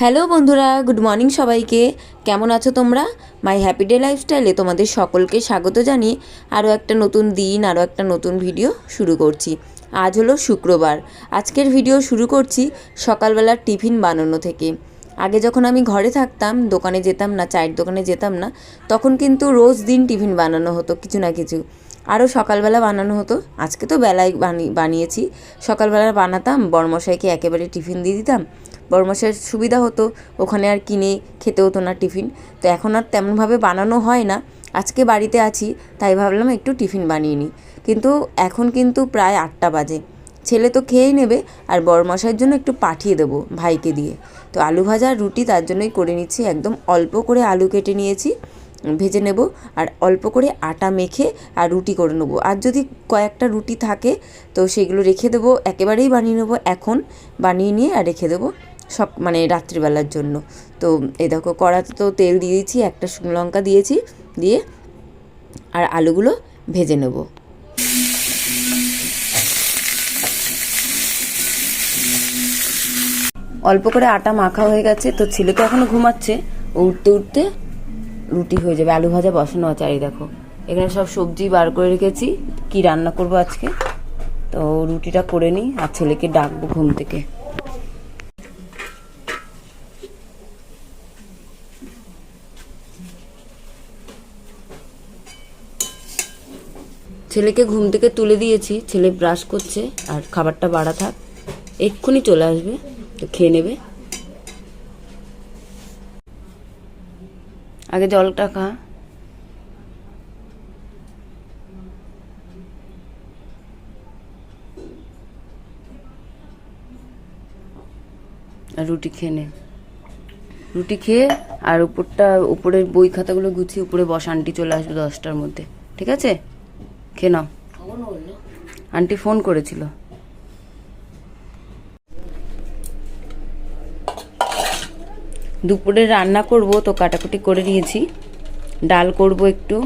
Hello বন্ধুরা, good morning সবাইকে। কেমন আছো তোমরা? মাই হ্যাপি ডে লাইফস্টাইলে তোমাদের সকলকে স্বাগত জানিয়ে আরও একটা নতুন দিন, আরও একটা নতুন ভিডিও শুরু করছি। আজ হলো শুক্রবার। আজকের ভিডিও শুরু করছি সকালবেলার টিফিন বানানো থেকে। আগে যখন আমি ঘরে থাকতাম, দোকানে যেতাম না, চায়ের দোকানে যেতাম না, তখন কিন্তু রোজ দিন টিফিন বানানো হতো, কিছু না কিছু। আরও সকালবেলা বানানো হতো। আজকে তো বেলায় বানি, বানিয়েছি। সকালবেলা বানাতাম বড়মশাইকে একেবারে টিফিন দিয়ে দিতাম। বড়মশাইয়ের সুবিধা হতো, ওখানে আর কিনে খেতে হতো না টিফিন। তো এখন আর তেমনভাবে বানানো হয় না। আজকে বাড়িতে আছি, তাই ভাবলাম একটু টিফিন বানিয়ে নিই। কিন্তু এখন কিন্তু প্রায় আটটা বাজে। ছেলে তো খেয়েই নেবে, আর বড়মশাইয়ের জন্য একটু পাঠিয়ে দেবো ভাইকে দিয়ে। তো আলু ভাজা রুটি তার জন্যই করে নিচ্ছি। একদম অল্প করে আলু কেটে নিয়েছি। ভেজে নেব আর অল্প করে আটা মেখে আর রুটি করে নেব। আর যদি কয়েকটা রুটি থাকে, তো সেগুলো রেখে দেবো। একেবারেই বানিয়ে নেব এখন। বানিয়ে নিয়ে আর রেখে দেবো সব মানে রাত্রিবেলার জন্য। তো এ দেখো, কড়াতে তো তেল দিয়ে দিয়েছি, একটা শুকনো লঙ্কা দিয়েছি, দিয়ে আর আলুগুলো ভেজে নেব। অল্প করে আটা মাখা হয়ে গেছে, তো ছেলে তো এখনও ঘুমাচ্ছে। উঠতে উঠতে রুটি হয়ে যাবে, আলু ভাজা, বসানো আছে আর দেখো। এখানে সব সবজি বার করে রেখেছি। কি রান্না করব আজকে? তো রুটিটা করে নিই আর ছেলেকে ডাকবো ঘুম থেকে। ছেলেকে ঘুম থেকে তুলে দিয়েছি। ছেলে ব্রাশ করছে আর খাবারটা বাড়া থাক। এক্ষুনি চলে আসবে, তো খেয়ে নেবে। আগে জলটা খা। আর রুটি খেয়ে নে। রুটি খেয়ে আর উপরটা উপরের বই খাতাগুলো গুছিয়ে উপরে বস আন্টি চলে আসবে দশটার মধ্যে। ঠিক আছে? খেয়ে নাও। আন্টি ফোন করেছিল। দুপুরে রান্না করব, তো কাটাকুটি করে নিয়েছি। ডাল করব একটু,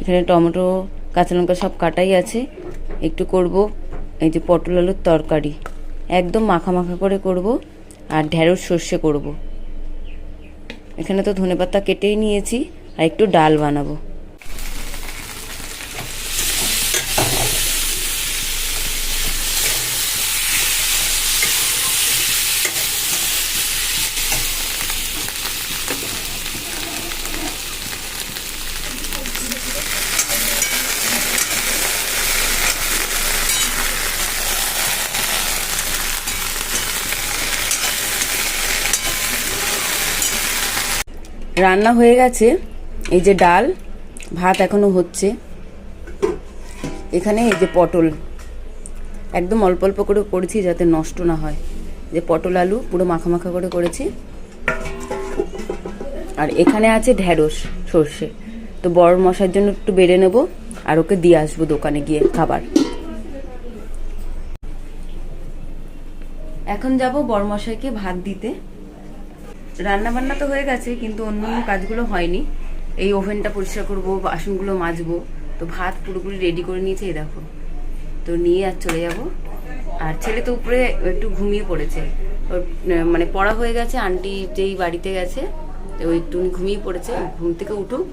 এখানে টমেটো, কাঁচা লঙ্কা সব কাটাই আছে। একটু করব এই যে পটল আলুর তরকারি। একদম মাখা মাখা করে করব আর ঢেঁড়স সর্ষে করব। এখানে তো ধনেপাতা কেটেই নিয়েছি, আর একটু ডাল বানাবো। রান্না হয়ে গেছে। এই যে ডাল, ভাত এখনও হচ্ছে। এখানে এই যে পটল। একদম অল্প অল্প করে করেছি যাতে নষ্ট না হয়। যে পটল আলু পুরো মাখা করে করেছি। আর এখানে আছে ঢ্যাঁড়স সর্ষে। তো বড় মশার জন্য একটু বেড়ে নেব আর ওকে দিয়ে আসব দোকানে গিয়ে খাবার। এখন যাব বড় মশাইকে ভাত দিতে। রান্না বান্না তো হয়ে গেছে, কিন্তু অন্য অন্য কাজগুলো হয়নি। এই ওভেনটা পরিষ্কার করব, বাসনগুলো মাজবো, তো ভাত পুরোপুরি রেডি করে নিয়েছে এই দেখো। তো নিয়ে আর চলে যাব। আর ছেলে তো উপরে একটু ঘুমিয়ে পড়েছে। মানে পড়া হয়ে গেছে, আন্টি যেই বাড়িতে গেছে, তো ওই একটু ঘুমিয়ে পড়েছে, ঘুম থেকে উঠুক।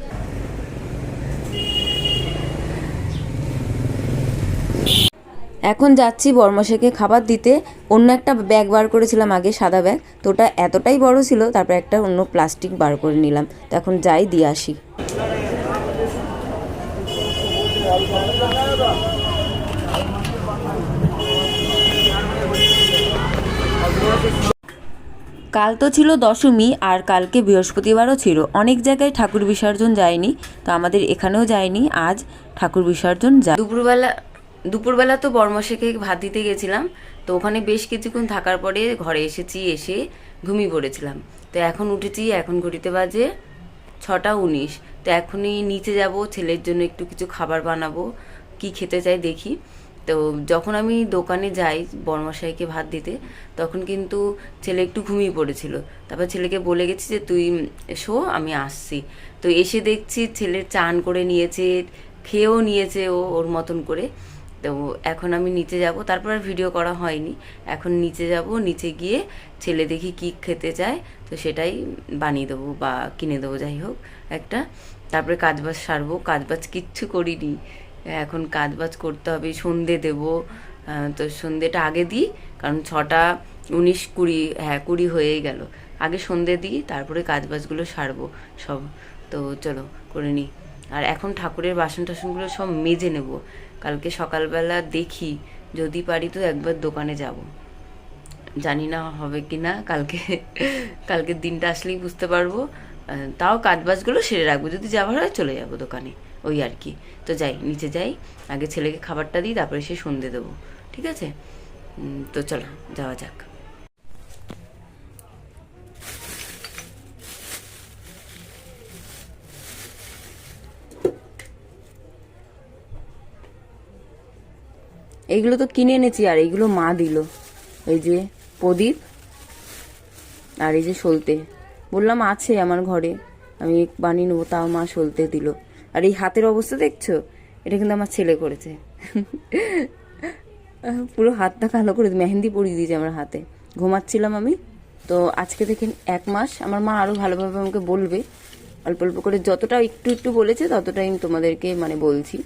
এখন যাচ্ছি বর্মশাকে খাবার দিতে। অন্য একটা ব্যাগ বার করেছিলাম আগে, সাদা ব্যাগ। তো ওটা এতটাই বড় ছিল, তারপর একটা অন্য প্লাস্টিক বার করে নিলাম। তো এখন যাই, দিয়ে আসি। কাল তো ছিল দশমী, আর কালকে বৃহস্পতিবারও ছিল। অনেক জায়গায় ঠাকুর বিসর্জন যায়নি, তো আমাদের এখানেও যায়নি। আজ ঠাকুর বিসর্জন যায়। দুপুরবেলা দুপুরবেলা তো বর্মশেকে ভাত দিতে গেছিলাম, তো ওখানে বেশ কিছুক্ষণ থাকার পরে ঘরে এসেছি, এসে ঘুমিয়ে পড়েছিলাম। তো এখন উঠেছি, এখন ঘড়িতে বাজে ছটা উনিশ। তো এখনই নিচে যাব, ছেলের জন্য একটু কিছু খাবার বানাবো, কি খেতে চাই দেখি। তো যখন আমি দোকানে যাই বর্মশাইকে ভাত দিতে, তখন কিন্তু ছেলে একটু ঘুমিয়ে পড়েছিল। তারপর ছেলেকে বলে গেছি যে, তুই শো, আমি আসছি। তো এসে দেখছি ছেলে চান করে নিয়েছে, খেয়েও নিয়েছে ও, ওর মতন করে। তো এখন আমি নিচে যাব। তারপর আর ভিডিও করা হয়নি। এখন নিচে যাব, নিচে গিয়ে ছেলে দেখি কি খেতে চায়, তো সেটাই বানিয়ে দেবো বা কিনে দেবো, যাই হোক একটা। তারপরে কাজবাজ সারবো। কাজবাজ কিচ্ছু করিনি। এখন কাজবাজ করতে হবে, সন্ধে দেবো। তো সন্ধেটা আগে দিই, কারণ ছটা উনিশ কুড়ি হ্যাঁ কুড়ি হয়েই গেল। আগে সন্ধে দিই, তারপরে কাজবাজগুলো সারবো সব। তো চলো, করে নিই। আর এখন ঠাকুরের বাসন টাসনগুলো সব মেজে নেব। কালকে সকালবেলা দেখি, যদি পারি তো একবার দোকানে যাব। জানি না হবে কি না কালকে কালকের দিনটা আসলেই বুঝতে পারব। তাও কাজবাজগুলো সেরে রাখব, যদি যাওয়ার হয় চলে যাব দোকানে, ওই আর কি। তো যাই, নিচে যাই, আগে ছেলেকে খাবারটা দিই, তারপরে সে সন্ধে দেবো, ঠিক আছে? তো চলো, যাওয়া যাক। এইগুলো তো কিনে এনেছি, আর এইগুলো মা দিল। এই যে প্রদীপ আর এই যে সলতে। বললাম, আছে আমার ঘরে, আমি বানিয়ে নেব। তাও মা সলতে দিল। আর এই হাতের অবস্থা দেখছ? এটা কিন্তু আমার ছেলে করেছে। পুরো হাতটা কালো করে মেহেন্দি পরিয়ে দিয়েছে আমার হাতে। ঘুমাচ্ছিলাম আমি। তো আজকে থেকে এক মাস আমার মা আরও ভালোভাবে আমাকে বলবে। অল্প অল্প করে যতটা একটু একটু বলেছে, ততটাই আমি তোমাদেরকে মানে বলছি।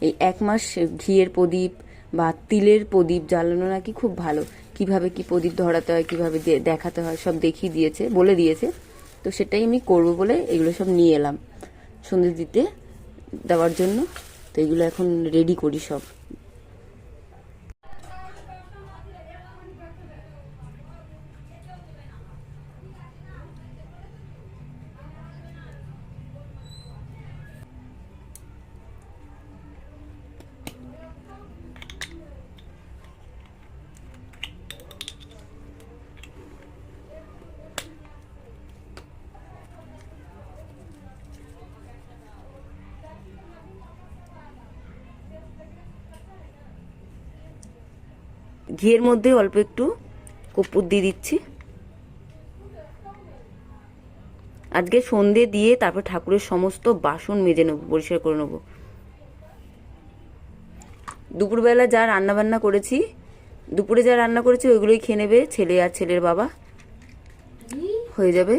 এই এক মাস ঘিয়ের প্রদীপ বা তিলের প্রদীপ জ্বালানো নাকি খুব ভালো। কীভাবে কি প্রদীপ ধরাতে হয়, কীভাবে দেখাতে হয়, সব দেখিয়ে দিয়েছে, বলে দিয়েছে। তো সেটাই আমি করব বলে এগুলো সব নিয়ে এলাম। সন্ধে দিতে দেওয়ার জন্য। তো এগুলো এখন রেডি করি সব। ঘিয়ের মধ্যে অল্প একটু কর্পূর দিয়ে দিচ্ছি। আজকে সন্ধে দিয়ে তারপর ঠাকুরের সমস্ত বাসন মেজে নেব, পরিষ্কার করে নেব। দুপুরবেলা যা রান্না বান্না করেছি, দুপুরে যা রান্না করেছি, ওইগুলোই খেয়ে নেবে ছেলে আর ছেলের বাবা। হয়ে যাবে।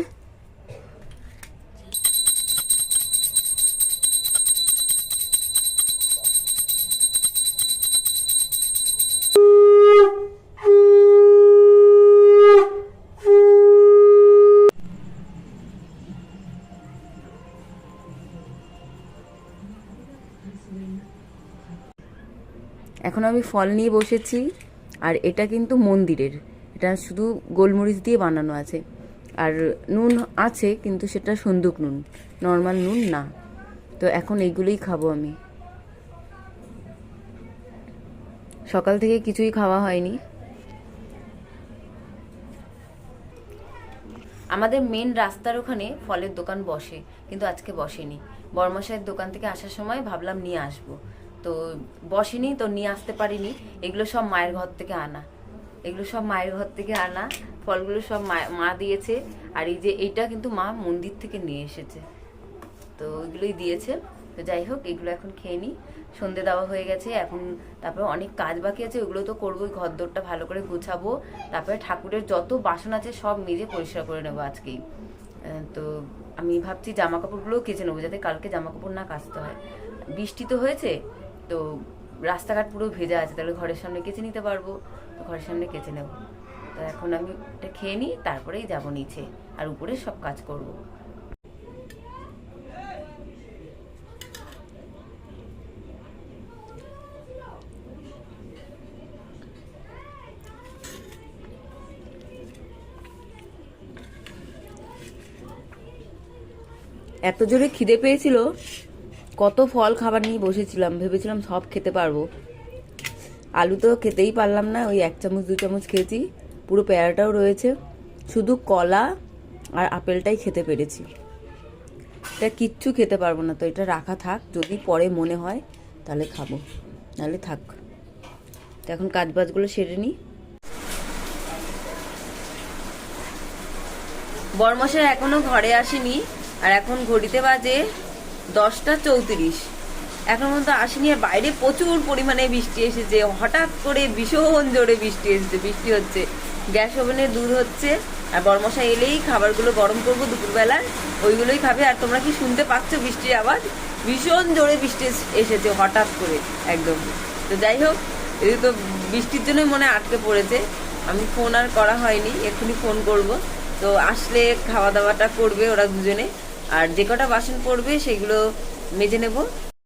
এখন আমি ফল নিয়ে বসেছি, আর এটা কিন্তু মন্দিরের। এটা শুধু গোলমরিচ দিয়ে বানানো আছে। আর নুন আছে, কিন্তু সেটা সন্দুক নুন। নর্মাল নুন না। তো এখন এইগুলোই খাব আমি। সকাল থেকে কিছুই খাওয়া হয়নি। আমাদের মেন রাস্তার ওখানে ফলের দোকান বসে, কিন্তু আজকে বসেনি। বর্মশাইয়ের দোকান থেকে আসার সময় ভাবলাম নিয়ে আসব। তো বসেনি, তো নিয়ে আসতে পারিনি। এগুলো সব মায়ের ঘর থেকে আনা। এগুলো সব মায়ের ঘর থেকে আনা। ফলগুলো সব মা- দিয়েছে। আর এই যে এইটা কিন্তু মা মন্দির থেকে নিয়ে এসেছে। তো ওইগুলোই দিয়েছে। তো যাই হোক, এগুলো এখন খেয়ে নিই সন্ধে দেওয়া হয়ে গেছে। এখন তারপরে অনেক কাজ বাকি আছে। ওগুলো তো করবোই। ঘর দোরটা ভালো করে গুছাবো। তারপরে ঠাকুরের যত বাসন আছে সব মেজে পরিষ্কার করে নেব আজকেই। তো আমি ভাবছি জামা কাপড়গুলোও কেচে নেব, যাতে কালকে জামা কাপড় না কাচতে হয়। বৃষ্টি তো হয়েছে। তো রাস্তাঘাট পুরো ভেজা আছে, তাহলে ঘরের সামনে কেচে নিতে পারব। তো ঘরের সামনে কেচে নেব। তো এখন আমি এটা খেয়ে নিই, তারপরেই যাব নিচে। আর উপরে সব কাজ করব। এত জোরে খিদে পেয়েছিল? কত ফল খাবার নিয়ে বসেছিলাম, ভেবেছিলাম সব খেতে পারব। আলু তো খেতেই পারলাম না, ওই এক চামচ, দু চামচ খেয়েছি, পুরো পেয়ারাটাও রয়েছে। শুধু কলা আর আপেলটাই খেতে পেরেছি। এটা কিচ্ছু খেতে পারব না তো, এটা রাখা থাক, যদি পরে মনে হয়, তাহলে খাব, নাহলে থাক। তো এখন কাজ বাজগুলো সেরে নিই। বরমশাই এখনও ঘরে আসেনি, আর এখন ঘড়িতে বাজে দশটা চৌত্রিশ। এখন পর্যন্ত আসেনি। আর বাইরে প্রচুর পরিমাণে বৃষ্টি এসেছে। হঠাৎ করে ভীষণ জোরে বৃষ্টি এসেছে। বৃষ্টি হচ্ছে। গ্যাস ওভেনে দুধ হচ্ছে। আর বরমশা এলেই খাবারগুলো গরম করব দুপুরবেলায় ওইগুলোই খাবে। আর তোমরা কি শুনতে পাচ্ছ বৃষ্টির আওয়াজ? ভীষণ জোরে বৃষ্টি এস- এসেছে হঠাৎ করে একদম। তো যাই হোক, এই তো বৃষ্টির জন্যই মনে আটকে পড়েছে। আমি ফোন আর করা হয়নি। এক্ষুনি ফোন করব। তো আসলে খাওয়া দাওয়াটা করবে ওরা দুজনে। আর যে কটা বাসন পড়বে সেগুলো মেজে নেব।